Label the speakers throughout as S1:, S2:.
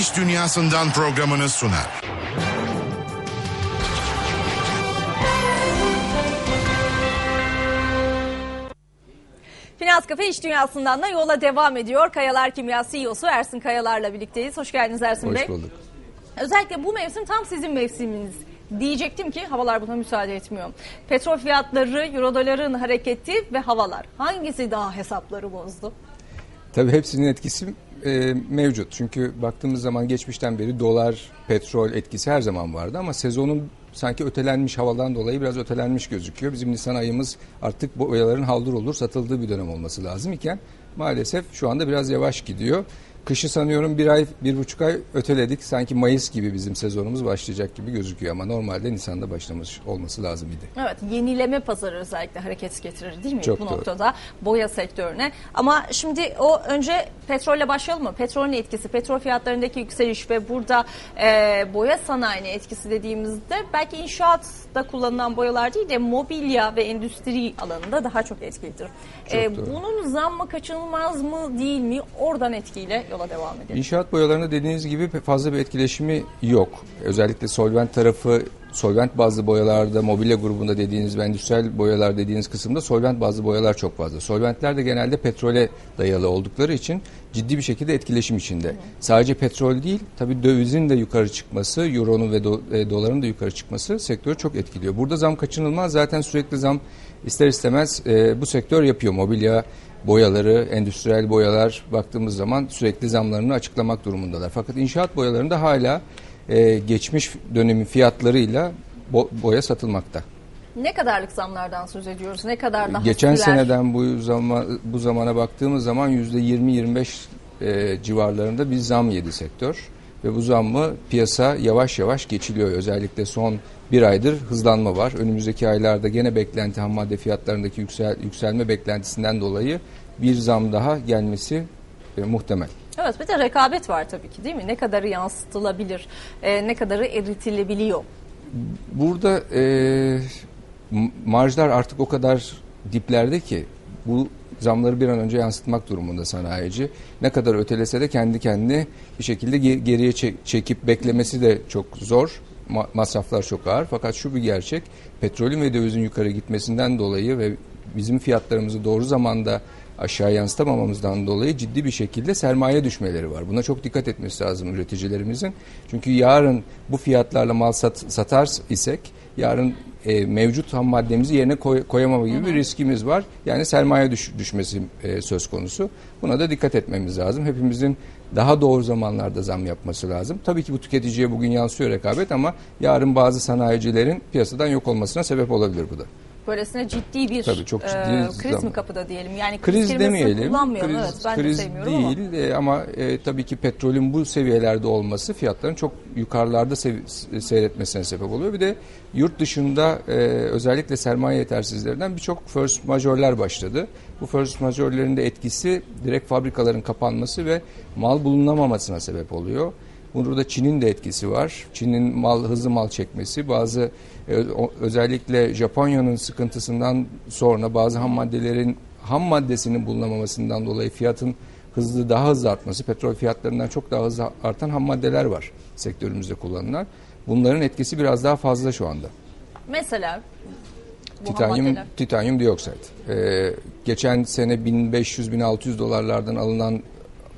S1: İş Dünyası'ndan programını sunar.
S2: Finans Kafe İş Dünyası'ndan da yola devam ediyor. Kayalar Kimya CEO'su Ersin Kayalar'la birlikteyiz. Hoş geldiniz Ersin Bey.
S3: Hoş bulduk.
S2: Özellikle bu mevsim tam sizin mevsiminiz. Diyecektim ki havalar buna müsaade etmiyor. Petrol fiyatları, euro doların hareketi ve havalar. Hangisi daha hesapları bozdu?
S3: Tabii hepsinin etkisi e, mevcut. Çünkü baktığımız zaman geçmişten beri dolar, petrol etkisi her zaman vardı ama sezonun sanki ötelenmiş havadan dolayı biraz ötelenmiş gözüküyor. Bizim Nisan ayımız artık boyaların haldır olur satıldığı bir dönem olması lazım iken maalesef şu anda biraz yavaş gidiyor. Kışı sanıyorum bir ay, bir buçuk ay öteledik. Sanki Mayıs gibi bizim sezonumuz başlayacak gibi gözüküyor ama normalde Nisan'da başlamış olması lazım idi.
S2: Evet, yenileme pazarı özellikle hareket getirir değil mi
S3: Çok
S2: bu
S3: doğru.
S2: noktada boya sektörüne? Ama şimdi o önce petrolle başlayalım mı? Petrolün etkisi, petrol fiyatlarındaki yükseliş ve burada e, boya sanayine etkisi dediğimizde belki inşaatta kullanılan boyalar değil de mobilya ve endüstri alanında daha çok etkilidir. E,
S3: doğru.
S2: bunun zammı kaçınılmaz mı değil mi? Oradan etkiyle yola devam edelim.
S3: İnşaat boyalarında dediğiniz gibi fazla bir etkileşimi yok. Özellikle solvent tarafı, solvent bazlı boyalarda, mobilya grubunda dediğiniz ve endüstriyel boyalar dediğiniz kısımda solvent bazlı boyalar çok fazla. Solventler de genelde petrole dayalı oldukları için ciddi bir şekilde etkileşim içinde. Sadece petrol değil, tabii dövizin de yukarı çıkması, euronun ve do- e, doların da yukarı çıkması sektörü çok etkiliyor. Burada zam kaçınılmaz. Zaten sürekli zam ister istemez e, bu sektör yapıyor. Mobilya, boyaları, endüstriyel boyalar baktığımız zaman sürekli zamlarını açıklamak durumundalar. Fakat inşaat boyalarında hala e, geçmiş dönemin fiyatlarıyla bo- boya satılmakta.
S2: Ne kadarlık zamlardan söz ediyoruz? Ne kadar daha
S3: Geçen
S2: sürer?
S3: seneden bu zaman bu zamana baktığımız zaman yüzde 20-25 e, civarlarında bir zam yedi sektör ve bu zammı piyasa yavaş yavaş geçiliyor. Özellikle son bir aydır hızlanma var. Önümüzdeki aylarda gene beklenti ham madde fiyatlarındaki yüksel, yükselme beklentisinden dolayı bir zam daha gelmesi e, muhtemel.
S2: Evet bir de rekabet var tabii ki değil mi? Ne kadarı yansıtılabilir, e, ne kadarı eritilebiliyor.
S3: Burada e, marjlar artık o kadar diplerde ki bu zamları bir an önce yansıtmak durumunda sanayici. Ne kadar ötelese de kendi kendine bir şekilde ge- geriye çek- çekip beklemesi de çok zor. Ma- masraflar çok ağır. Fakat şu bir gerçek. Petrolün ve dövizin yukarı gitmesinden dolayı ve bizim fiyatlarımızı doğru zamanda aşağı yansıtamamamızdan dolayı ciddi bir şekilde sermaye düşmeleri var. Buna çok dikkat etmesi lazım üreticilerimizin. Çünkü yarın bu fiyatlarla mal sat, satar isek yarın e, mevcut ham maddemizi yerine koy, koyamama gibi bir riskimiz var. Yani sermaye düş, düşmesi e, söz konusu. Buna da dikkat etmemiz lazım. Hepimizin daha doğru zamanlarda zam yapması lazım. Tabii ki bu tüketiciye bugün yansıyor rekabet ama yarın bazı sanayicilerin piyasadan yok olmasına sebep olabilir bu da.
S2: Böylesine ciddi bir
S3: Tabii, çok ciddi
S2: e, kriz
S3: zam.
S2: mi kapıda diyelim. Yani
S3: Kriz
S2: kelimesini
S3: demeyelim.
S2: kullanmayalım.
S3: Kriz,
S2: evet, ben
S3: kriz
S2: de sevmiyorum ama.
S3: değil e, ama e, tabii ki petrolün bu seviyelerde olması fiyatların çok yukarılarda sev- seyretmesine sebep oluyor. Bir de yurt dışında e, özellikle sermaye yetersizlerinden birçok first majörler başladı. Bu first majörlerin de etkisi direkt fabrikaların kapanması ve mal bulunamamasına sebep oluyor. Burada Çin'in de etkisi var. Çin'in mal hızlı mal çekmesi, bazı e, özellikle Japonya'nın sıkıntısından sonra bazı ham maddelerin ham maddesinin bulunamamasından dolayı fiyatın hızlı daha hızlı artması, petrol fiyatlarından çok daha hızlı artan ham maddeler var sektörümüzde kullanılan. Bunların etkisi biraz daha fazla şu anda.
S2: Mesela
S3: Titanyum, titanyum dioksit. Ee, geçen sene 1500-1600 dolarlardan alınan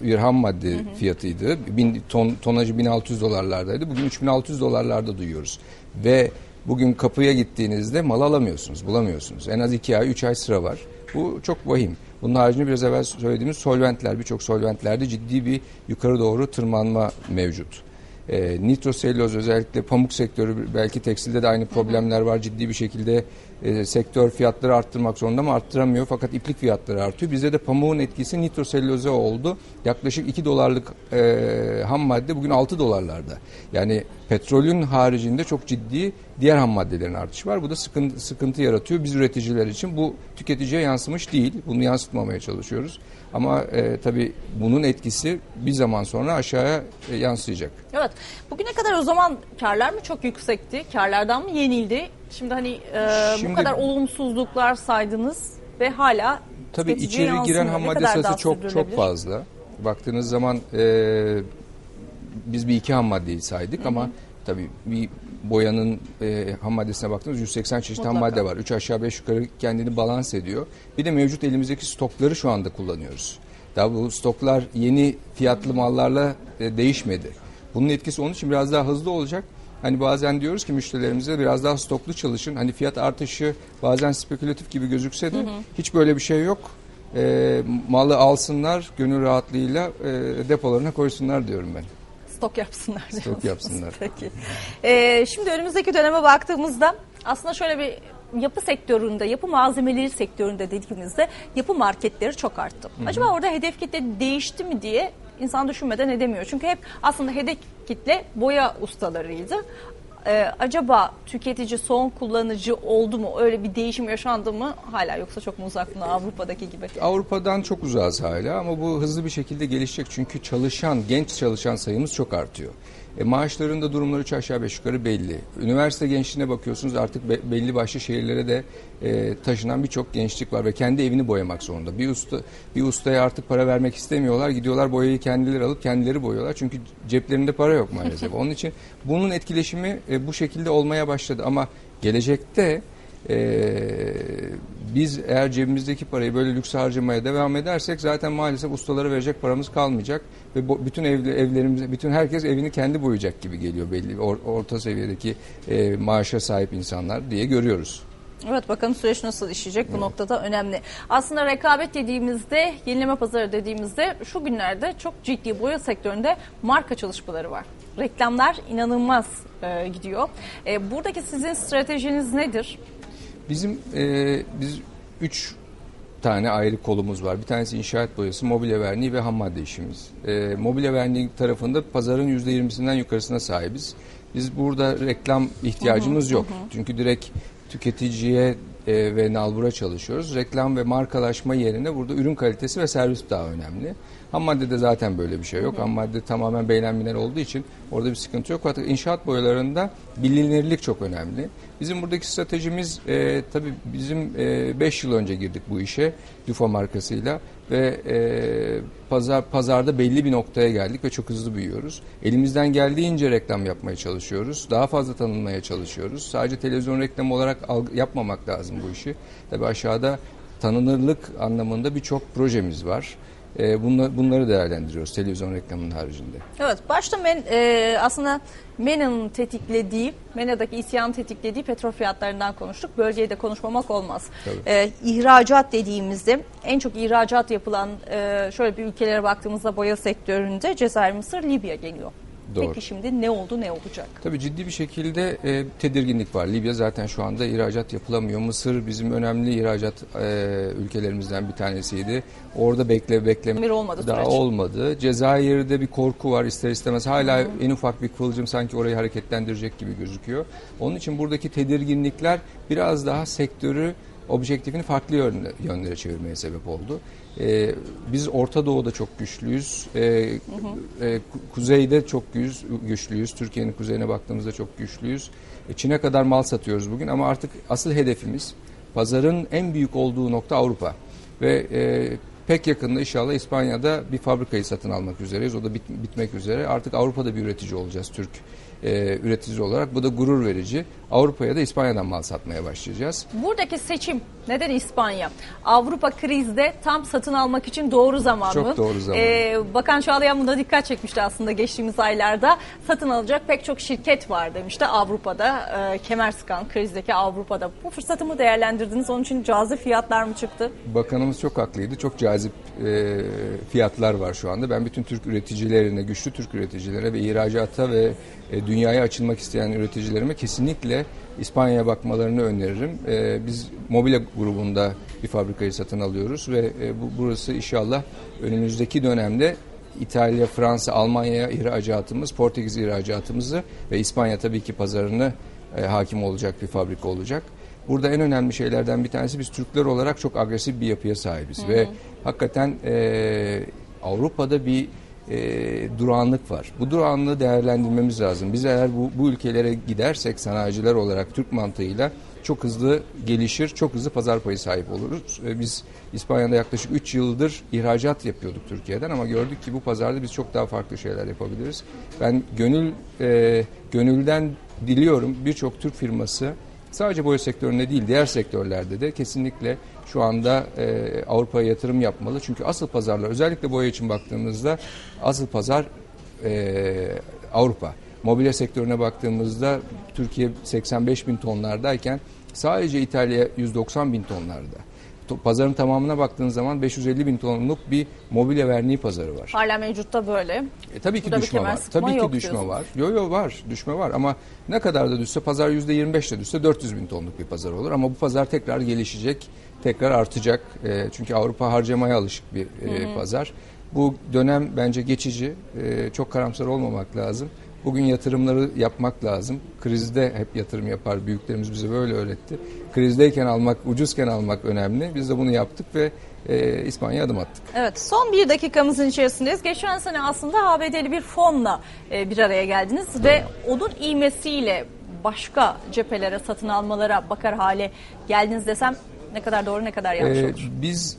S3: bir ham madde fiyatıydı. Bin, ton, tonajı 1600 dolarlardaydı. Bugün 3600 dolarlarda duyuyoruz. Ve bugün kapıya gittiğinizde mal alamıyorsunuz, bulamıyorsunuz. En az 2 ay, 3 ay sıra var. Bu çok vahim. Bunun haricinde biraz evvel söylediğimiz solventler, birçok solventlerde ciddi bir yukarı doğru tırmanma mevcut. E, nitroselüloz özellikle pamuk sektörü belki tekstilde de aynı problemler var. Ciddi bir şekilde e, sektör fiyatları arttırmak zorunda ama arttıramıyor fakat iplik fiyatları artıyor. Bizde de pamuğun etkisi nitroselüloze oldu. Yaklaşık 2 dolarlık e, ham madde bugün 6 dolarlarda. Yani petrolün haricinde çok ciddi diğer ham maddelerin artışı var. Bu da sıkıntı, sıkıntı yaratıyor biz üreticiler için. Bu tüketiciye yansımış değil. Bunu yansıtmamaya çalışıyoruz. Ama e, tabii bunun etkisi bir zaman sonra aşağıya e, yansıyacak.
S2: Evet. Bugüne kadar o zaman karlar mı çok yüksekti? Karlardan mı yenildi? Şimdi hani e, bu
S3: Şimdi-
S2: kadar olumsuzluklar saydınız ve hala
S3: Tabii
S2: tüketiciye
S3: içeri giren
S2: yansımıyor.
S3: ham
S2: Ne
S3: madde
S2: kadar
S3: sayısı
S2: daha
S3: çok çok
S2: sürdürülebilir?
S3: fazla. Baktığınız zaman e, biz bir iki ham maddeyi saydık ama tabii bir boyanın e, ham maddesine baktığımız 180 çeşit ham
S2: Mutlaka.
S3: madde var. 3 aşağı 5 yukarı kendini balans ediyor. Bir de mevcut elimizdeki stokları şu anda kullanıyoruz. Daha bu stoklar yeni fiyatlı mallarla e, değişmedi. Bunun etkisi onun için biraz daha hızlı olacak. Hani bazen diyoruz ki müşterilerimize biraz daha stoklu çalışın. Hani fiyat artışı bazen spekülatif gibi gözükse de hiç böyle bir şey yok. E, malı alsınlar gönül rahatlığıyla e, depolarına koysunlar diyorum ben.
S2: Stok yapsınlar diyorsunuz.
S3: yapsınlar.
S2: Peki. Ee, şimdi önümüzdeki döneme baktığımızda aslında şöyle bir yapı sektöründe, yapı malzemeleri sektöründe dediğimizde yapı marketleri çok arttı. Acaba orada hedef kitle değişti mi diye insan düşünmeden edemiyor. Çünkü hep aslında hedef kitle boya ustalarıydı. Ee, acaba tüketici son kullanıcı oldu mu? Öyle bir değişim yaşandı mı? Hala yoksa çok mu uzak mı Avrupa'daki gibi?
S3: Avrupa'dan çok uzağız hala ama bu hızlı bir şekilde gelişecek çünkü çalışan, genç çalışan sayımız çok artıyor. E, maaşların da durumları üç aşağı beş yukarı belli. Üniversite gençliğine bakıyorsunuz artık be- belli başlı şehirlere de e, taşınan birçok gençlik var ve kendi evini boyamak zorunda. Bir usta bir ustaya artık para vermek istemiyorlar. Gidiyorlar boyayı kendileri alıp kendileri boyuyorlar. Çünkü ceplerinde para yok maalesef. Onun için bunun etkileşimi e, bu şekilde olmaya başladı ama gelecekte ee, biz eğer cebimizdeki parayı böyle lüks harcamaya devam edersek zaten maalesef ustalara verecek paramız kalmayacak ve bu- bütün evli, evlerimize bütün herkes evini kendi boyayacak gibi geliyor belli or- orta seviyedeki e, maaşa sahip insanlar diye görüyoruz.
S2: Evet bakalım süreç nasıl işleyecek bu noktada önemli. Aslında rekabet dediğimizde, yenileme pazarı dediğimizde şu günlerde çok ciddi boya sektöründe marka çalışmaları var. Reklamlar inanılmaz e, gidiyor. E, buradaki sizin stratejiniz nedir?
S3: Bizim e, biz üç tane ayrı kolumuz var. Bir tanesi inşaat boyası, mobilya verniği ve ham madde işimiz. E, mobilya verniği tarafında pazarın %20'sinden yukarısına sahibiz. Biz burada reklam ihtiyacımız yok. Çünkü direkt tüketiciye e, ve nalbura çalışıyoruz. Reklam ve markalaşma yerine burada ürün kalitesi ve servis daha önemli. Ham maddede zaten böyle bir şey yok. Ham madde tamamen beğenenler olduğu için orada bir sıkıntı yok. Fakat inşaat boyalarında bilinirlik çok önemli. Bizim buradaki stratejimiz e, tabii bizim 5 yıl önce girdik bu işe Dufa markasıyla ve e, pazar pazarda belli bir noktaya geldik ve çok hızlı büyüyoruz. Elimizden geldiğince reklam yapmaya çalışıyoruz. Daha fazla tanınmaya çalışıyoruz. Sadece televizyon reklamı olarak yapmamak lazım bu işi. Tabii aşağıda tanınırlık anlamında birçok projemiz var. E, bunla- bunları değerlendiriyoruz televizyon reklamının haricinde.
S2: Evet başta men, e, aslında MENA'nın tetiklediği, MENA'daki isyan tetiklediği petrol fiyatlarından konuştuk. Bölgeyi de konuşmamak olmaz.
S3: Tabii.
S2: E, ihracat dediğimizde en çok ihracat yapılan e, şöyle bir ülkelere baktığımızda boya sektöründe Cezayir, Mısır, Libya geliyor.
S3: Doğru.
S2: Peki şimdi ne oldu ne olacak?
S3: Tabii ciddi bir şekilde e, tedirginlik var. Libya zaten şu anda ihracat yapılamıyor. Mısır bizim önemli ihracat e, ülkelerimizden bir tanesiydi. Orada bekle bekleme
S2: Bir olmadı
S3: daha
S2: süreç.
S3: olmadı. Cezayir'de bir korku var ister istemez. Hala en ufak bir kıvılcım sanki orayı hareketlendirecek gibi gözüküyor. Onun için buradaki tedirginlikler biraz daha sektörü objektifini farklı yönle- yönlere çevirmeye sebep oldu. Ee, biz Orta Doğu'da çok güçlüyüz. Ee, e, ku- kuzeyde çok güç, güçlüyüz. Türkiye'nin kuzeyine baktığımızda çok güçlüyüz. E, Çin'e kadar mal satıyoruz bugün ama artık asıl hedefimiz pazarın en büyük olduğu nokta Avrupa. Ve e, pek yakında inşallah İspanya'da bir fabrikayı satın almak üzereyiz. O da bit- bitmek üzere. Artık Avrupa'da bir üretici olacağız Türk e, üretici olarak. Bu da gurur verici. Avrupa'ya da İspanya'dan mal satmaya başlayacağız.
S2: Buradaki seçim neden İspanya? Avrupa krizde tam satın almak için doğru zaman
S3: Çok
S2: mı?
S3: doğru zaman.
S2: Ee, Bakan Çağlayan buna dikkat çekmişti aslında geçtiğimiz aylarda. Satın alacak pek çok şirket var demişti Avrupa'da. E, kemer sıkan krizdeki Avrupa'da. Bu fırsatı mı değerlendirdiniz? Onun için cazip fiyatlar mı çıktı?
S3: Bakanımız çok haklıydı. Çok cazip e, fiyatlar var şu anda. Ben bütün Türk üreticilerine, güçlü Türk üreticilere ve ihracata ve e, dünyaya açılmak isteyen üreticilerime kesinlikle İspanya'ya bakmalarını öneririm. E, biz mobilya grubunda bir fabrikayı satın alıyoruz ve e, bu burası inşallah önümüzdeki dönemde İtalya, Fransa, Almanya ihracatımız, Portekiz ihracatımızı ve İspanya tabii ki pazarını e, hakim olacak bir fabrika olacak. Burada en önemli şeylerden bir tanesi biz Türkler olarak çok agresif bir yapıya sahibiz ve hakikaten e, Avrupa'da bir e, durağanlık var. Bu durağanlığı değerlendirmemiz lazım. Biz eğer bu, bu ülkelere gidersek sanayiciler olarak Türk mantığıyla çok hızlı gelişir, çok hızlı pazar payı sahip oluruz. E, Biz İspanya'da yaklaşık 3 yıldır ihracat yapıyorduk Türkiye'den ama gördük ki bu pazarda biz çok daha farklı şeyler yapabiliriz. Ben gönül e, gönülden diliyorum birçok Türk firması sadece boya sektöründe değil diğer sektörlerde de kesinlikle şu anda e, Avrupa'ya yatırım yapmalı. Çünkü asıl pazarlar özellikle boya için baktığımızda asıl pazar e, Avrupa. Mobilya sektörüne baktığımızda Türkiye 85 bin tonlardayken sadece İtalya 190 bin tonlarda. To- Pazarın tamamına baktığın zaman 550 bin tonluk bir mobilya verniği pazarı var.
S2: Hala mevcutta böyle.
S3: E, tabii ki
S2: Burada
S3: düşme var. Tabii ki düşme var. Yo yo var. Düşme var ama ne kadar da düşse pazar %25 de düşse 400 bin tonluk bir pazar olur ama bu pazar tekrar gelişecek, tekrar artacak. E, çünkü Avrupa harcamaya alışık bir e, pazar. Bu dönem bence geçici. E, çok karamsar olmamak lazım. Bugün yatırımları yapmak lazım. Krizde hep yatırım yapar. Büyüklerimiz bize böyle öğretti. Krizdeyken almak, ucuzken almak önemli. Biz de bunu yaptık ve e, İspanya'ya adım attık.
S2: Evet son bir dakikamızın içerisindeyiz. Geçen sene aslında ABD'li bir fonla e, bir araya geldiniz ve onun iğmesiyle başka cephelere satın almalara bakar hale geldiniz desem ne kadar doğru ne kadar yanlış
S3: Ee,
S2: olur.
S3: biz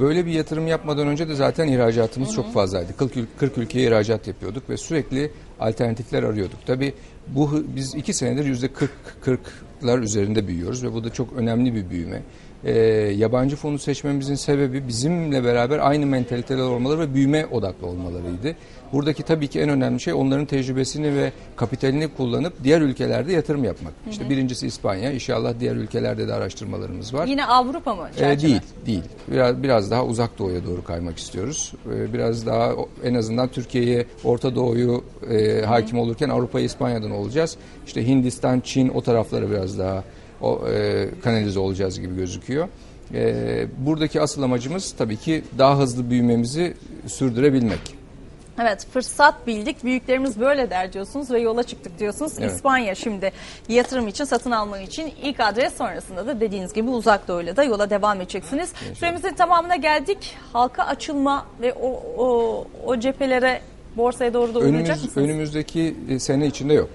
S3: böyle bir yatırım yapmadan önce de zaten ihracatımız çok fazlaydı. 40, ül- 40 ülkeye ihracat yapıyorduk ve sürekli alternatifler arıyorduk. Tabii bu hı- biz iki senedir yüzde 40 40'lar üzerinde büyüyoruz ve bu da çok önemli bir büyüme. Ee, yabancı fonu seçmemizin sebebi bizimle beraber aynı mentaliteler olmaları ve büyüme odaklı olmalarıydı. Buradaki tabii ki en önemli şey onların tecrübesini ve kapitalini kullanıp diğer ülkelerde yatırım yapmak. İşte birincisi İspanya, inşallah diğer ülkelerde de araştırmalarımız var.
S2: Yine Avrupa mı?
S3: Ee, değil, değil. Biraz biraz daha uzak doğuya doğru kaymak istiyoruz. Ee, biraz daha en azından Türkiye'ye, Orta Doğu'yu e, hakim olurken Avrupa'yı İspanya'dan olacağız. İşte Hindistan, Çin o taraflara biraz daha o e, kanalize olacağız gibi gözüküyor. E, buradaki asıl amacımız tabii ki daha hızlı büyümemizi sürdürebilmek.
S2: Evet fırsat bildik büyüklerimiz böyle der diyorsunuz ve yola çıktık diyorsunuz.
S3: Evet.
S2: İspanya şimdi yatırım için satın almak için ilk adres sonrasında da dediğiniz gibi uzak doğuyla da yola devam edeceksiniz. Süremizin tamamına geldik. Halka açılma ve o, o, o cephelere borsaya doğru da
S3: Önümüz,
S2: mısınız?
S3: önümüzdeki e, sene içinde yok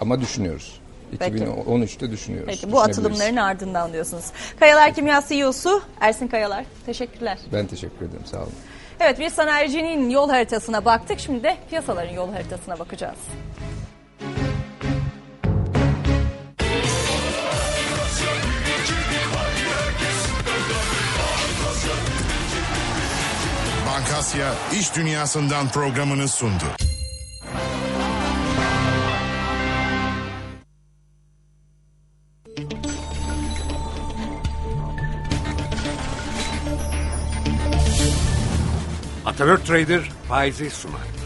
S3: ama düşünüyoruz.
S2: Peki.
S3: 2013'te düşünüyoruz.
S2: Peki bu atılımların ardından diyorsunuz. Kayalar Kimya CEO'su Ersin Kayalar. Teşekkürler.
S3: Ben teşekkür ederim. Sağ olun.
S2: Evet bir sanayicinin yol haritasına baktık. Şimdi de piyasaların yol haritasına bakacağız.
S1: Bankasya İş Dünyası'ndan programını sundu.
S4: Atatürk Trader faizi sunar.